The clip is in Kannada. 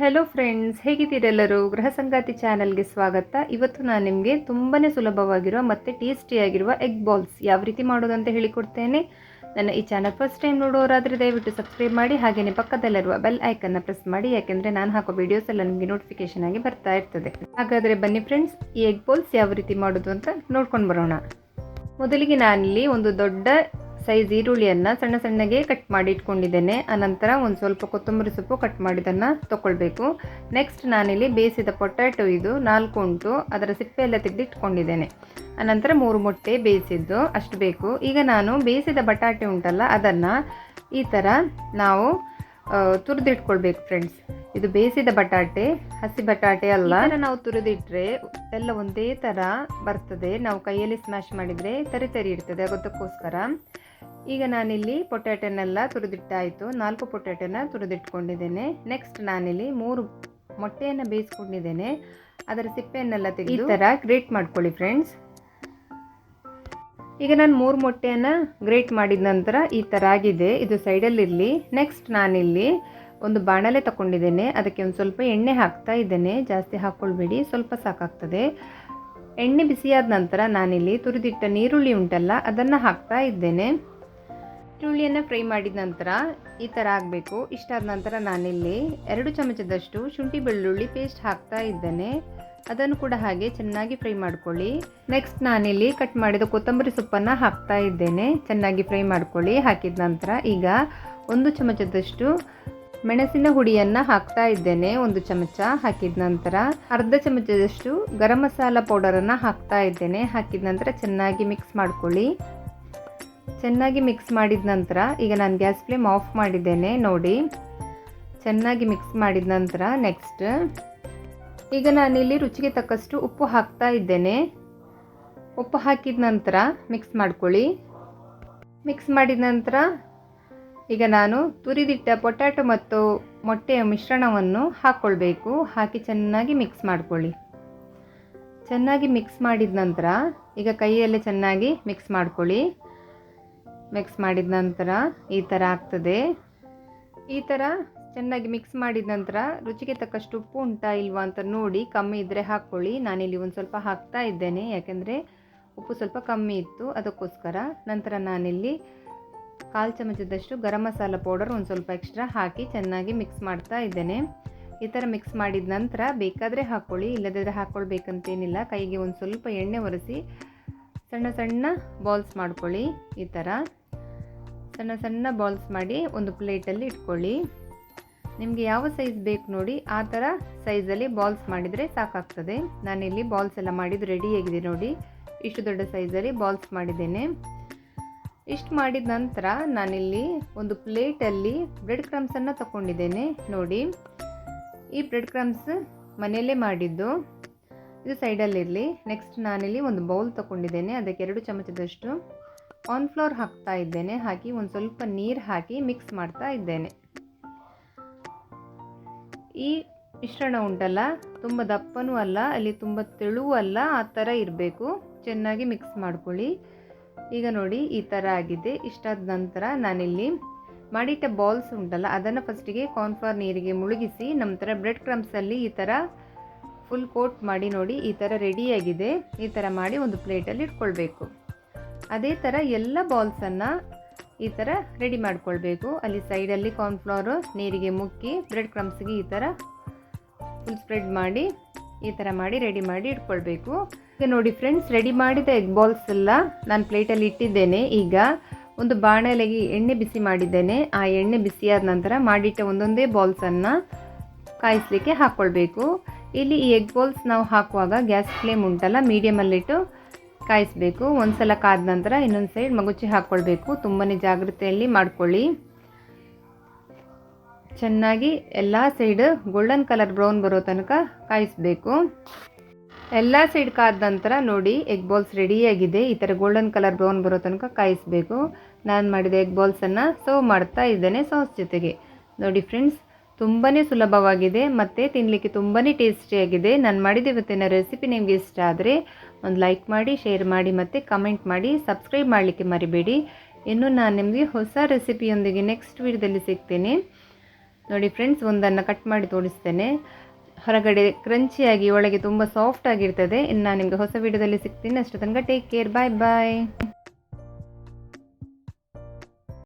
ಹೆಲೋ ಫ್ರೆಂಡ್ಸ್ ಹೇಗಿದ್ದೀರೆಲ್ಲರೂ ಗೃಹ ಸಂಗಾತಿ ಚಾನಲ್ಗೆ ಸ್ವಾಗತ. ಇವತ್ತು ನಾನು ನಿಮಗೆ ತುಂಬಾ ಸುಲಭವಾಗಿರುವ ಮತ್ತು ಟೇಸ್ಟಿಯಾಗಿರುವ ಎಗ್ ಬಾಲ್ಸ್ ಯಾವ ರೀತಿ ಮಾಡೋದು ಅಂತ ಹೇಳಿಕೊಡ್ತೇನೆ. ನನ್ನ ಈ ಚಾನಲ್ ಫಸ್ಟ್ ಟೈಮ್ ನೋಡೋರಾದರೆ ದಯವಿಟ್ಟು ಸಬ್ಸ್ಕ್ರೈಬ್ ಮಾಡಿ ಹಾಗೆಯೇ ಪಕ್ಕದಲ್ಲಿರುವ ಬೆಲ್ ಐಕನ್ನ ಪ್ರೆಸ್ ಮಾಡಿ, ಯಾಕೆಂದರೆ ನಾನು ಹಾಕೋ ವಿಡಿಯೋಸ್ ಎಲ್ಲ ನಿಮಗೆ ನೋಟಿಫಿಕೇಶನ್ ಆಗಿ ಬರ್ತಾ ಇರ್ತದೆ. ಹಾಗಾದರೆ ಬನ್ನಿ ಫ್ರೆಂಡ್ಸ್ ಈ ಎಗ್ ಬಾಲ್ಸ್ ಯಾವ ರೀತಿ ಮಾಡೋದು ಅಂತ ನೋಡ್ಕೊಂಡು ಬರೋಣ. ಮೊದಲಿಗೆ ನಾನಿಲ್ಲಿ ಒಂದು ದೊಡ್ಡ ಸೈಜ್ ಈರುಳ್ಳಿಯನ್ನು ಸಣ್ಣ ಸಣ್ಣಗೆ ಕಟ್ ಮಾಡಿ ಇಟ್ಕೊಂಡಿದ್ದೇನೆ. ಆನಂತರ ಒಂದು ಸ್ವಲ್ಪ ಕೊತ್ತಂಬರಿ ಸೊಪ್ಪು ಕಟ್ ಮಾಡಿದ್ದನ್ನು ತಗೊಳ್ಬೇಕು ನೆಕ್ಸ್ಟ್ ನಾನಿಲ್ಲಿ ಬೇಯಿಸಿದ ಪೊಟ್ಯಾಟೊ ಇದು ನಾಲ್ಕು ಉಂಟು. ಅದರ ಸಿಪ್ಪೆ ಎಲ್ಲ ತೆಗೆದು ಇಟ್ಕೊಂಡಿದ್ದೇನೆ. ಆನಂತರ ಮೂರು ಮೊಟ್ಟೆ ಬೇಯಿಸಿದ್ದು ಅಷ್ಟು ಬೇಕು. ಈಗ ನಾನು ಬೇಯಿಸಿದ ಬಟಾಟೆ ಉಂಟಲ್ಲ, ಅದನ್ನು ಈ ಥರ ನಾವು ತುರಿದಿಟ್ಕೊಳ್ಬೇಕು ಫ್ರೆಂಡ್ಸ್ ಇದು ಬೇಯಿಸಿದ ಬಟಾಟೆ, ಹಸಿ ಬಟಾಟೆ ಅಲ್ಲ. ನಾವು ತುರಿದಿಟ್ರೆ ಎಲ್ಲ ಒಂದೇ ಥರ ಬರ್ತದೆ. ನಾವು ಕೈಯಲ್ಲಿ ಸ್ಮ್ಯಾಶ್ ಮಾಡಿದರೆ ತರಿ ತರಿ ಇರ್ತದೆ. ಅದಕ್ಕೋಸ್ಕರ ಈಗ ನಾನಿಲ್ಲಿ ಪೊಟ್ಯಾಟೊನೆಲ್ಲ ತುರಿದಿಟ್ಟಾಯಿತು. ನಾಲ್ಕು ಪೊಟ್ಯಾಟೊನ ತುರಿದಿಟ್ಕೊಂಡಿದ್ದೇನೆ. ನೆಕ್ಸ್ಟ್ ನಾನಿಲ್ಲಿ ಮೂರು ಮೊಟ್ಟೆಯನ್ನು ಬೇಯಿಸ್ಕೊಂಡಿದ್ದೇನೆ. ಅದರ ಸಿಪ್ಪೆಯನ್ನೆಲ್ಲ ತೆಗೆದು ಈ ಥರ ಗ್ರೇಟ್ ಮಾಡ್ಕೊಳ್ಳಿ ಫ್ರೆಂಡ್ಸ್. ಈಗ ನಾನು ಮೂರು ಮೊಟ್ಟೆಯನ್ನು ಗ್ರೇಟ್ ಮಾಡಿದ ನಂತರ ಈ ಥರ ಆಗಿದೆ. ಇದು ಸೈಡಲ್ಲಿರಲಿ. ನೆಕ್ಸ್ಟ್ ನಾನಿಲ್ಲಿ ಒಂದು ಬಾಣಲೆ ತಗೊಂಡಿದ್ದೇನೆ ಅದಕ್ಕೆ ಒಂದು ಸ್ವಲ್ಪ ಎಣ್ಣೆ ಹಾಕ್ತಾ ಇದ್ದೇನೆ. ಜಾಸ್ತಿ ಹಾಕ್ಕೊಳ್ಬೇಡಿ ಸ್ವಲ್ಪ ಸಾಕಾಗ್ತದೆ. ಎಣ್ಣೆ ಬಿಸಿಯಾದ ನಂತರ ನಾನಿಲ್ಲಿ ತುರಿದಿಟ್ಟ ನೀರುಳ್ಳಿ ಉಂಟಲ್ಲ ಅದನ್ನು ಹಾಕ್ತಾ ಇದ್ದೇನೆ. ಈರುಳ್ಳಿಯನ್ನು ಫ್ರೈ ಮಾಡಿದ ನಂತರ ಈ ಥರ ಆಗಬೇಕು. ಇಷ್ಟಾದ ನಂತರ ನಾನಿಲ್ಲಿ ಎರಡು ಚಮಚದಷ್ಟು ಶುಂಠಿ ಬೆಳ್ಳುಳ್ಳಿ ಪೇಸ್ಟ್ ಹಾಕ್ತಾ ಇದ್ದೇನೆ. ಅದನ್ನು ಕೂಡ ಹಾಗೆ ಚೆನ್ನಾಗಿ ಫ್ರೈ ಮಾಡ್ಕೊಳ್ಳಿ. ನೆಕ್ಸ್ಟ್ ನಾನಿಲ್ಲಿ ಕಟ್ ಮಾಡಿದ ಕೊತ್ತಂಬರಿ ಸೊಪ್ಪನ್ನು ಹಾಕ್ತಾ ಇದ್ದೇನೆ. ಚೆನ್ನಾಗಿ ಫ್ರೈ ಮಾಡ್ಕೊಳ್ಳಿ. ಹಾಕಿದ ನಂತರ ಈಗ ಒಂದು ಚಮಚದಷ್ಟು ಮೆಣಸಿನ ಹುಡಿಯನ್ನು ಹಾಕ್ತಾ ಇದ್ದೇನೆ ಒಂದು ಚಮಚ. ಹಾಕಿದ ನಂತರ ಅರ್ಧ ಚಮಚದಷ್ಟು ಗರಂ ಮಸಾಲ ಪೌಡರನ್ನು ಹಾಕ್ತಾ ಇದ್ದೇನೆ. ಹಾಕಿದ ನಂತರ ಚೆನ್ನಾಗಿ ಮಿಕ್ಸ್ ಮಾಡ್ಕೊಳ್ಳಿ. ಚೆನ್ನಾಗಿ ಮಿಕ್ಸ್ ಮಾಡಿದ ನಂತರ ಈಗ ನಾನು ಗ್ಯಾಸ್ ಫ್ಲೇಮ್ ಆಫ್ ಮಾಡಿದ್ದೇನೆ, ನೋಡಿ. ಚೆನ್ನಾಗಿ ಮಿಕ್ಸ್ ಮಾಡಿದ ನಂತರ ನೆಕ್ಸ್ಟ್ ಈಗ ನಾನಿಲ್ಲಿ ರುಚಿಗೆ ತಕ್ಕಷ್ಟು ಉಪ್ಪು ಹಾಕ್ತಾ ಇದ್ದೇನೆ. ಉಪ್ಪು ಹಾಕಿದ ನಂತರ ಮಿಕ್ಸ್ ಮಾಡ್ಕೊಳ್ಳಿ. ಮಿಕ್ಸ್ ಮಾಡಿದ ನಂತರ ಈಗ ನಾನು ತುರಿದಿಟ್ಟ ಪೊಟ್ಯಾಟೊ ಮತ್ತು ಮೊಟ್ಟೆಯ ಮಿಶ್ರಣವನ್ನು ಹಾಕ್ಕೊಳ್ಬೇಕು ಹಾಕಿ ಚೆನ್ನಾಗಿ ಮಿಕ್ಸ್ ಮಾಡ್ಕೊಳ್ಳಿ. ಚೆನ್ನಾಗಿ ಮಿಕ್ಸ್ ಮಾಡಿದ ನಂತರ ಈಗ ಕೈಯಲ್ಲೇ ಚೆನ್ನಾಗಿ ಮಿಕ್ಸ್ ಮಾಡ್ಕೊಳ್ಳಿ. ಮಿಕ್ಸ್ ಮಾಡಿದ ನಂತರ ಈ ಥರ ಆಗ್ತದೆ. ಈ ಥರ ಚೆನ್ನಾಗಿ ಮಿಕ್ಸ್ ಮಾಡಿದ ನಂತರ ರುಚಿಗೆ ತಕ್ಕಷ್ಟು ಉಪ್ಪು ಉಂಟಾ ಇಲ್ವಾ ಅಂತ ನೋಡಿ ಕಮ್ಮಿ ಇದ್ದರೆ ಹಾಕ್ಕೊಳ್ಳಿ ನಾನಿಲ್ಲಿ ಒಂದು ಸ್ವಲ್ಪ ಹಾಕ್ತಾ ಇದ್ದೇನೆ. ಯಾಕೆಂದರೆ ಉಪ್ಪು ಸ್ವಲ್ಪ ಕಮ್ಮಿ ಇತ್ತು. ಅದಕ್ಕೋಸ್ಕರ ನಂತರ ನಾನಿಲ್ಲಿ ಕಾಲು ಚಮಚದಷ್ಟು ಗರಂ ಮಸಾಲ ಪೌಡರ್ ಒಂದು ಸ್ವಲ್ಪ ಎಕ್ಸ್ಟ್ರಾ ಹಾಕಿ ಚೆನ್ನಾಗಿ ಮಿಕ್ಸ್ ಮಾಡ್ತಾ ಇದ್ದೇನೆ. ಈ ಥರ ಮಿಕ್ಸ್ ಮಾಡಿದ ನಂತರ ಬೇಕಾದರೆ ಹಾಕ್ಕೊಳ್ಳಿ ಇಲ್ಲದಿದ್ದರೆ ಹಾಕ್ಕೊಳ್ಬೇಕಂತೇನಿಲ್ಲ ಕೈಗೆ ಒಂದು ಸ್ವಲ್ಪ ಎಣ್ಣೆ ಒರೆಸಿ ಸಣ್ಣ ಸಣ್ಣ ಬಾಲ್ಸ್ ಮಾಡ್ಕೊಳ್ಳಿ. ಈ ಥರ ಸಣ್ಣ ಸಣ್ಣ ಬಾಲ್ಸ್ ಮಾಡಿ ಒಂದು ಪ್ಲೇಟಲ್ಲಿ ಇಟ್ಕೊಳ್ಳಿ. ನಿಮಗೆ ಯಾವ ಸೈಜ್ ಬೇಕು ನೋಡಿ, ಆ ಥರ ಸೈಜಲ್ಲಿ ಬಾಲ್ಸ್ ಮಾಡಿದರೆ ಸಾಕಾಗ್ತದೆ. ನಾನಿಲ್ಲಿ ಬಾಲ್ಸ್ ಎಲ್ಲ ಮಾಡಿದ್ದು ರೆಡಿಯಾಗಿದೆ ನೋಡಿ. ಇಷ್ಟು ದೊಡ್ಡ ಸೈಜಲ್ಲಿ ಬಾಲ್ಸ್ ಮಾಡಿದ್ದೇನೆ. ಇಷ್ಟು ಮಾಡಿದ ನಂತರ ನಾನಿಲ್ಲಿ ಒಂದು ಪ್ಲೇಟಲ್ಲಿ ಬ್ರೆಡ್ ಕ್ರಮ್ಸನ್ನು ತಗೊಂಡಿದ್ದೇನೆ ನೋಡಿ. ಈ ಬ್ರೆಡ್ ಕ್ರಮ್ಸ್ ಮನೆಯಲ್ಲೇ ಮಾಡಿದ್ದು. ಇದು ಸೈಡಲ್ಲಿರಲಿ ನೆಕ್ಸ್ಟ್ ನಾನಿಲ್ಲಿ ಒಂದು ಬೌಲ್ ತಗೊಂಡಿದ್ದೇನೆ ಅದಕ್ಕೆ ಎರಡು ಚಮಚದಷ್ಟು ಕಾರ್ನ್ಫ್ಲವರ್ ಹಾಕ್ತಾ ಇದ್ದೇನೆ. ಹಾಕಿ ಒಂದು ಸ್ವಲ್ಪ ನೀರು ಹಾಕಿ ಮಿಕ್ಸ್ ಮಾಡ್ತಾ ಇದ್ದೇನೆ. ಈ ಮಿಶ್ರಣ ಉಂಟಲ್ಲ, ತುಂಬ ದಪ್ಪನೂ ಅಲ್ಲ, ಅಲ್ಲಿ ತುಂಬ ತೆಳುವೂ ಅಲ್ಲ, ಆ ಥರ ಇರಬೇಕು. ಚೆನ್ನಾಗಿ ಮಿಕ್ಸ್ ಮಾಡ್ಕೊಳ್ಳಿ. ಈಗ ನೋಡಿ, ಈ ಥರ ಆಗಿದೆ. ಇಷ್ಟಾದ ನಂತರ ನಾನಿಲ್ಲಿ ಮಾಡಿಟ್ಟ ಬಾಲ್ಸ್ ಉಂಟಲ್ಲ, ಅದನ್ನು ಫಸ್ಟಿಗೆ ಕಾರ್ನ್ಫ್ಲವರ್ ನೀರಿಗೆ ಮುಳುಗಿಸಿ, ನಂತರ ಬ್ರೆಡ್ ಕ್ರಮ್ಸಲ್ಲಿ ಈ ಥರ ಫುಲ್ ಕೋಟ್ ಮಾಡಿ ನೋಡಿ, ಈ ಥರ ರೆಡಿಯಾಗಿದೆ ಈ ಥರ ಮಾಡಿ ಒಂದು ಪ್ಲೇಟಲ್ಲಿ ಇಟ್ಕೊಳ್ಬೇಕು. ಅದೇ ಥರ ಎಲ್ಲ ಬಾಲ್ಸನ್ನು ಈ ಥರ ರೆಡಿ ಮಾಡ್ಕೊಳ್ಬೇಕು. ಅಲ್ಲಿ ಸೈಡಲ್ಲಿ ಕಾರ್ನ್ಫ್ಲವರು ನೀರಿಗೆ ಮುಕ್ಕಿ ಬ್ರೆಡ್ ಕ್ರಮ್ಸ್ಗೆ ಈ ಥರ ಫುಲ್ ಸ್ಪ್ರೆಡ್ ಮಾಡಿ ಈ ಥರ ಮಾಡಿ ರೆಡಿ ಮಾಡಿ ಇಟ್ಕೊಳ್ಬೇಕು. ಈಗ ನೋಡಿ ಫ್ರೆಂಡ್ಸ್ ರೆಡಿ ಮಾಡಿದ ಎಗ್ ಬಾಲ್ಸ್ ಎಲ್ಲ ನಾನು ಪ್ಲೇಟಲ್ಲಿ ಇಟ್ಟಿದ್ದೇನೆ. ಈಗ ಒಂದು ಬಾಣಲೆಗೆ ಎಣ್ಣೆ ಬಿಸಿ ಮಾಡಿದ್ದೇನೆ. ಆ ಎಣ್ಣೆ ಬಿಸಿಯಾದ ನಂತರ ಮಾಡಿಟ್ಟ ಒಂದೊಂದೇ ಬಾಲ್ಸನ್ನು ಕಾಯಿಸಲಿಕ್ಕೆ ಹಾಕ್ಕೊಳ್ಬೇಕು ಇಲ್ಲಿ ಈ ಎಗ್ ಬಾಲ್ಸ್ ನಾವು ಹಾಕುವಾಗ ಗ್ಯಾಸ್ ಫ್ಲೇಮ್ ಉಂಟಲ್ಲ ಮೀಡಿಯಮಲ್ಲಿಟ್ಟು ಕಾಯಿಸಬೇಕು. ಒಂದು ಸಲ ಕಾದ ನಂತರ ಇನ್ನೊಂದು ಸೈಡ್ ಮಗುಚಿ ಹಾಕ್ಕೊಳ್ಬೇಕು ತುಂಬಾ ಜಾಗ್ರತೆಯಲ್ಲಿ ಮಾಡ್ಕೊಳ್ಳಿ. ಚೆನ್ನಾಗಿ ಎಲ್ಲ ಸೈಡ್ ಗೋಲ್ಡನ್ ಕಲರ್ ಬ್ರೌನ್ ಬರೋ ತನಕ ಕಾಯಿಸಬೇಕು. ಎಲ್ಲ ಸೈಡ್ ಕಾದ ನಂತರ ನೋಡಿ, ಎಗ್ ಬಾಲ್ಸ್ ರೆಡಿಯಾಗಿದೆ ಈ ಥರ ಗೋಲ್ಡನ್ ಕಲರ್ ಬ್ರೌನ್ ಬರೋ ತನಕ ಕಾಯಿಸಬೇಕು. ನಾನು ಮಾಡಿದ ಎಗ್ ಬಾಲ್ಸನ್ನು ಸರ್ವ್ ಮಾಡ್ತಾ ಇದ್ದೇನೆ ಸಾಸ್ ಜೊತೆಗೆ. ನೋಡಿ ಫ್ರೆಂಡ್ಸ್ ತುಂಬಾ ಸುಲಭವಾಗಿದೆ. ಮತ್ತು ತಿನ್ನಲಿಕ್ಕೆ ತುಂಬಾ ಟೇಸ್ಟಿಯಾಗಿದೆ ನಾನು ಮಾಡಿದ ಇವತ್ತಿನ ರೆಸಿಪಿ ನಿಮಗೆ ಇಷ್ಟ ಆದರೆ ಒಂದು ಲೈಕ್ ಮಾಡಿ, ಶೇರ್ ಮಾಡಿ ಮತ್ತು ಕಮೆಂಟ್ ಮಾಡಿ. ಸಬ್ಸ್ಕ್ರೈಬ್ ಮಾಡಲಿಕ್ಕೆ ಮರಿಬೇಡಿ. ಇನ್ನು ನಾನು ನಿಮಗೆ ಹೊಸ ರೆಸಿಪಿಯೊಂದಿಗೆ ನೆಕ್ಸ್ಟ್ ವೀಡಿಯೋದಲ್ಲಿ ಸಿಗ್ತೇನೆ. ನೋಡಿ ಫ್ರೆಂಡ್ಸ್ ಒಂದನ್ನು ಕಟ್ ಮಾಡಿ ತೋರಿಸ್ತೇನೆ. ಹೊರಗಡೆ ಕ್ರಂಚಿಯಾಗಿ ಒಳಗೆ ತುಂಬ ಸಾಫ್ಟ್ ಆಗಿರ್ತದೆ. ಇನ್ನು ನಾನು ನಿಮಗೆ ಹೊಸ ವಿಡಿಯೋದಲ್ಲಿ ಸಿಗ್ತೀನಿ. ಅಷ್ಟು ತನಕ ಟೇಕ್ ಕೇರ್ ಬಾಯ್ ಬಾಯ್